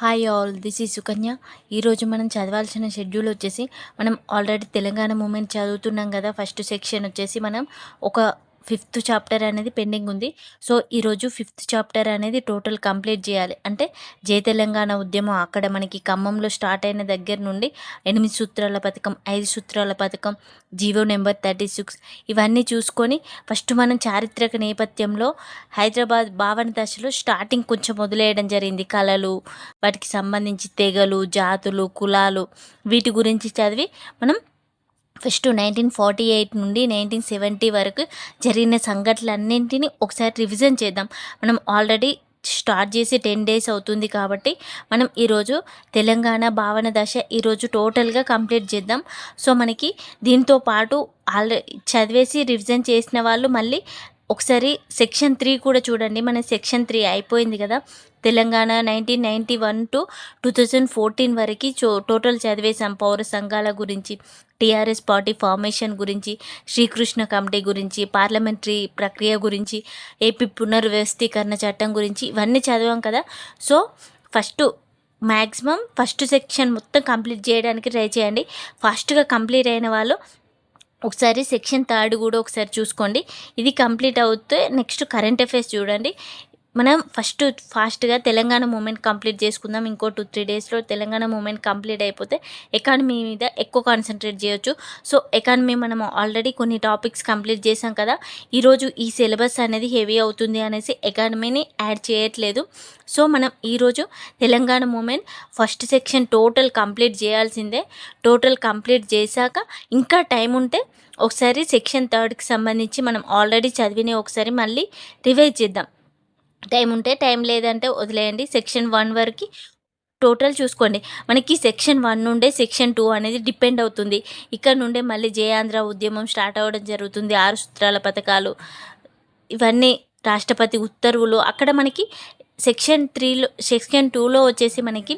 Hi all this ఈ సుకన్య ఈరోజు మనం చదవాల్సిన షెడ్యూల్ వచ్చేసి మనం ఆల్రెడీ తెలంగాణ మూమెంట్ చదువుతున్నాం కదా ఫస్ట్ సెక్షన్ వచ్చేసి మనం ఒక ఫిఫ్త్ చాప్టర్ అనేది పెండింగ్ ఉంది. సో ఈరోజు ఫిఫ్త్ చాప్టర్ అనేది టోటల్ కంప్లీట్ చేయాలి. అంటే జై తెలంగాణ ఉద్యమం అక్కడ మనకి ఖమ్మంలో స్టార్ట్ అయిన దగ్గర నుండి ఎనిమిది సూత్రాల పథకం ఐదు సూత్రాల పథకం జీవో నెంబర్ థర్టీ సిక్స్ ఇవన్నీ చూసుకొని ఫస్ట్ మనం చారిత్రక నేపథ్యంలో హైదరాబాద్ భావన దశలో స్టార్టింగ్ కొంచెం మొదలేయడం జరిగింది. కళలు వాటికి సంబంధించి తెగలు జాతులు కులాలు వీటి గురించి చదివి మనం ఫస్ట్ నైన్టీన్ ఫార్టీ ఎయిట్ నుండి నైన్టీన్ సెవెంటీ వరకు జరిగిన సంఘటనలన్నింటినీ ఒకసారి రివిజన్ చేద్దాం. మనం ఆల్రెడీ స్టార్ట్ చేసి టెన్ డేస్ అవుతుంది కాబట్టి మనం ఈరోజు తెలంగాణ భావన దశ ఈరోజు టోటల్గా కంప్లీట్ చేద్దాం. సో మనకి దీంతో పాటు ఆల్రెడీ చదివేసి రివిజన్ చేసిన వాళ్ళు మళ్ళీ ఒకసారి సెక్షన్ త్రీ కూడా చూడండి. మన సెక్షన్ త్రీ అయిపోయింది కదా. Telangana nineteen ninety one to two thousand fourteen వరకు చో టోటల్ చదివేశాం పౌర సంఘాల గురించి టీఆర్ఎస్ పార్టీ ఫార్మేషన్ గురించి శ్రీకృష్ణ కమిటీ గురించి పార్లమెంటరీ ప్రక్రియ గురించి ఏపీ పునర్వ్యవస్థీకరణ చట్టం గురించి ఇవన్నీ చదివాం కదా. So first maximum first section మొత్తం కంప్లీట్ చేయడానికి ట్రై చేయండి. ఫాస్ట్గా కంప్లీట్ అయిన వాళ్ళు ఒకసారి సెక్షన్ థర్డ్ కూడా ఒకసారి చూసుకోండి. ఇది కంప్లీట్ అవుతే నెక్స్ట్ కరెంట్ అఫైర్స్ చూడండి. మనం ఫస్ట్ ఫాస్ట్గా తెలంగాణ మూమెంట్ కంప్లీట్ చేసుకుందాం. ఇంకో టూ త్రీ డేస్లో తెలంగాణ మూమెంట్ కంప్లీట్ అయిపోతే ఎకానమీ మీద ఎక్కువ కాన్సన్ట్రేట్ చేయొచ్చు. సో ఎకానమీ మనం ఆల్రెడీ కొన్ని టాపిక్స్ కంప్లీట్ చేసాం కదా. ఈరోజు ఈ సిలబస్ అనేది హెవీ అవుతుంది అనేసి ఎకానమీని యాడ్ చేయట్లేదు. సో మనం ఈరోజు Telangana movement first section total complete చేయాల్సిందే. టోటల్ కంప్లీట్ చేశాక ఇంకా టైం ఉంటే ఒకసారి సెక్షన్ థర్డ్కి సంబంధించి మనం ఆల్రెడీ చదివినవి ఒకసారి మళ్ళీ రివైజ్ చేద్దాం. టైం ఉంటే టైం లేదంటే వదిలేయండి. సెక్షన్ వన్ వరకు టోటల్ చూసుకోండి. మనకి సెక్షన్ వన్ నుండే సెక్షన్ టూ అనేది డిపెండ్ అవుతుంది. ఇక్కడ నుండే మళ్ళీ జయాంధ్ర ఉద్యమం స్టార్ట్ అవ్వడం జరుగుతుంది. ఆరు సూత్రాల పథకాలు ఇవన్నీ రాష్ట్రపతి ఉత్తర్వులు. అక్కడ మనకి సెక్షన్ త్రీలో సెక్షన్ టూలో వచ్చేసి మనకి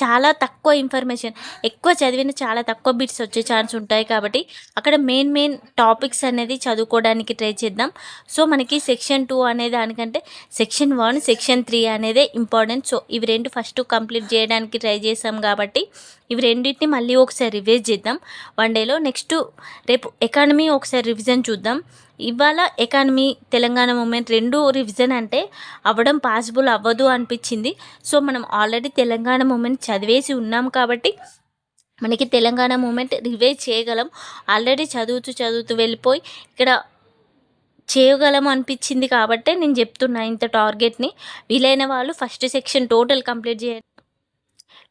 చాలా తక్కువ ఇన్ఫర్మేషన్ ఎక్కువ చదివిన చాలా తక్కువ బిట్స్ వచ్చే ఛాన్స్ ఉంటాయి కాబట్టి అక్కడ మెయిన్ మెయిన్ టాపిక్స్ అనేది చదువుకోవడానికి ట్రై చేద్దాం. సో మనకి సెక్షన్ టూ అనే దానికంటే సెక్షన్ వన్ సెక్షన్ త్రీ అనేదే ఇంపార్టెంట్ సో ఇవి రెండు ఫస్ట్ కంప్లీట్ చేయడానికి ట్రై చేసాం కాబట్టి ఇవి రెండింటిని మళ్ళీ ఒకసారి రివైజ్ చేద్దాం. వన్ డేలో నెక్స్ట్ రేపు ఎకానమీ ఒకసారి రివిజన్ చూద్దాం. ఇవాళ ఎకానమీ తెలంగాణ మూమెంట్ రెండు రివిజన్ అంటే అవ్వడం పాసిబుల్ అవ్వదు అనిపించింది. సో మనం ఆల్రెడీ తెలంగాణ మూమెంట్ చదివేసి ఉన్నాం కాబట్టి మనకి తెలంగాణ మూమెంట్ రివైజ్ చేయగలం. ఆల్రెడీ చదువుతూ చదువుతూ వెళ్ళిపోయి ఇక్కడ చేయగలం అనిపించింది కాబట్టే నేను చెప్తున్నా ఇంత టార్గెట్ని. వీలైన వాళ్ళు ఫస్ట్ సెక్షన్ టోటల్ కంప్లీట్ చేయాలి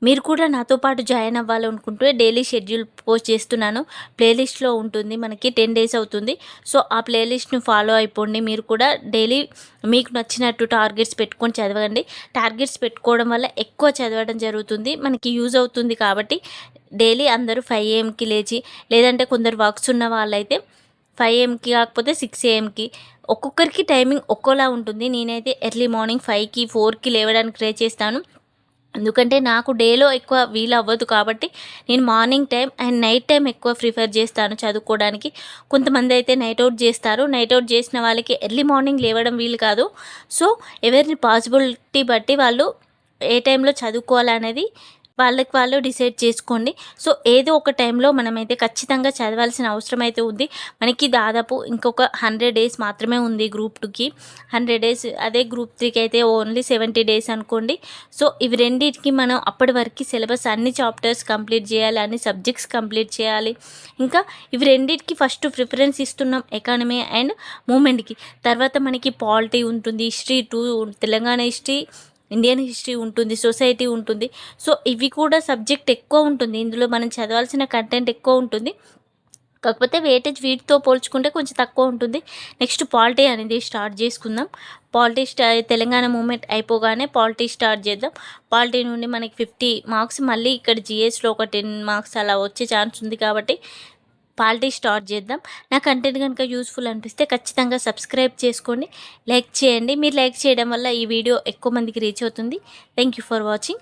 మీరు కూడా నాతో పాటు జాయిన్ అవ్వాలనుకుంటే డైలీ షెడ్యూల్ పోస్ట్ చేస్తున్నాను. ప్లేలిస్ట్లో ఉంటుంది మనకి టెన్ డేస్ అవుతుంది. సో ఆ ప్లేలిస్ట్ను ఫాలో అయిపోండి. మీరు కూడా డైలీ మీకు నచ్చినట్టు టార్గెట్స్ పెట్టుకొని చదవండి. టార్గెట్స్ పెట్టుకోవడం వల్ల ఎక్కువ చదవడం జరుగుతుంది. మనకి యూజ్ అవుతుంది కాబట్టి డైలీ అందరూ ఫైవ్ ఏఎంకి లేచి లేదంటే కొందరు వర్క్స్ ఉన్న వాళ్ళైతే ఫైవ్ ఏఎంకి కాకపోతే సిక్స్ ఏఎంకి ఒక్కొక్కరికి టైమింగ్ ఒక్కోలా ఉంటుంది. నేనైతే ఎర్లీ మార్నింగ్ ఫైవ్కి ఫోర్కి లేవడానికి ట్రై చేస్తాను. ఎందుకంటే నాకు డేలో ఎక్కువ వీలు అవ్వదు కాబట్టి నేను morning time and night time ఎక్కువ ప్రిఫర్ చేస్తాను చదువుకోవడానికి. కొంతమంది అయితే నైట్ అవుట్ చేస్తారు. నైట్ అవుట్ చేసిన వాళ్ళకి ఎర్లీ మార్నింగ్ లేవడం వీలు కాదు. సో ఎవరిని పాసిబిలిటీ బట్టి వాళ్ళు ఏ టైంలో చదువుకోవాలనేది వాళ్ళకి వాళ్ళు డిసైడ్ చేసుకోండి. సో ఏదో ఒక టైంలో మనమైతే ఖచ్చితంగా చదవాల్సిన అవసరం అయితే ఉంది. మనకి దాదాపు ఇంకొక హండ్రెడ్ డేస్ మాత్రమే ఉంది గ్రూప్ టూకి. హండ్రెడ్ డేస్ అదే గ్రూప్ త్రీకి అయితే ఓన్లీ సెవెంటీ డేస్ అనుకోండి. సో ఇవి రెండింటికి మనం అప్పటి వరకు సిలబస్ అన్ని చాప్టర్స్ కంప్లీట్ చేయాలి అన్ని సబ్జెక్ట్స్ కంప్లీట్ చేయాలి. ఇంకా ఇవి రెండింటికి ఫస్ట్ ప్రిఫరెన్స్ ఇస్తున్నాం ఎకానమీ అండ్ మూమెంట్కి. తర్వాత మనకి పాలిటీ ఉంటుంది history two Telangana history Indian history ఉంటుంది సొసైటీ ఉంటుంది. సో ఇవి కూడా సబ్జెక్ట్ ఎక్కువ ఉంటుంది. ఇందులో మనం చదవాల్సిన కంటెంట్ ఎక్కువ ఉంటుంది. కాకపోతే వేటేజ్ వీటితో పోల్చుకుంటే కొంచెం తక్కువ ఉంటుంది. నెక్స్ట్ పాలిటీ అనేది స్టార్ట్ చేసుకుందాం. పాలిటీ స్టా తెలంగాణ మూమెంట్ అయిపోగానే పాలిటీ స్టార్ట్ చేద్దాం. పాలిటీ నుండి మనకి ఫిఫ్టీ మార్క్స్ మళ్ళీ ఇక్కడ జిఎస్లో ఒక టెన్ మార్క్స్ అలా వచ్చే ఛాన్స్ ఉంది కాబట్టి పాలిటీ స్టార్ట్ చేద్దాం. నా కంటెంట్ కనుక యూస్ఫుల్ అనిపిస్తే ఖచ్చితంగా సబ్స్క్రైబ్ చేసుకోండి. లైక్ చేయండి. మీరు లైక్ చేయడం వల్ల ఈ వీడియో ఎక్కువ మందికి రీచ్ అవుతుంది. Thank you for watching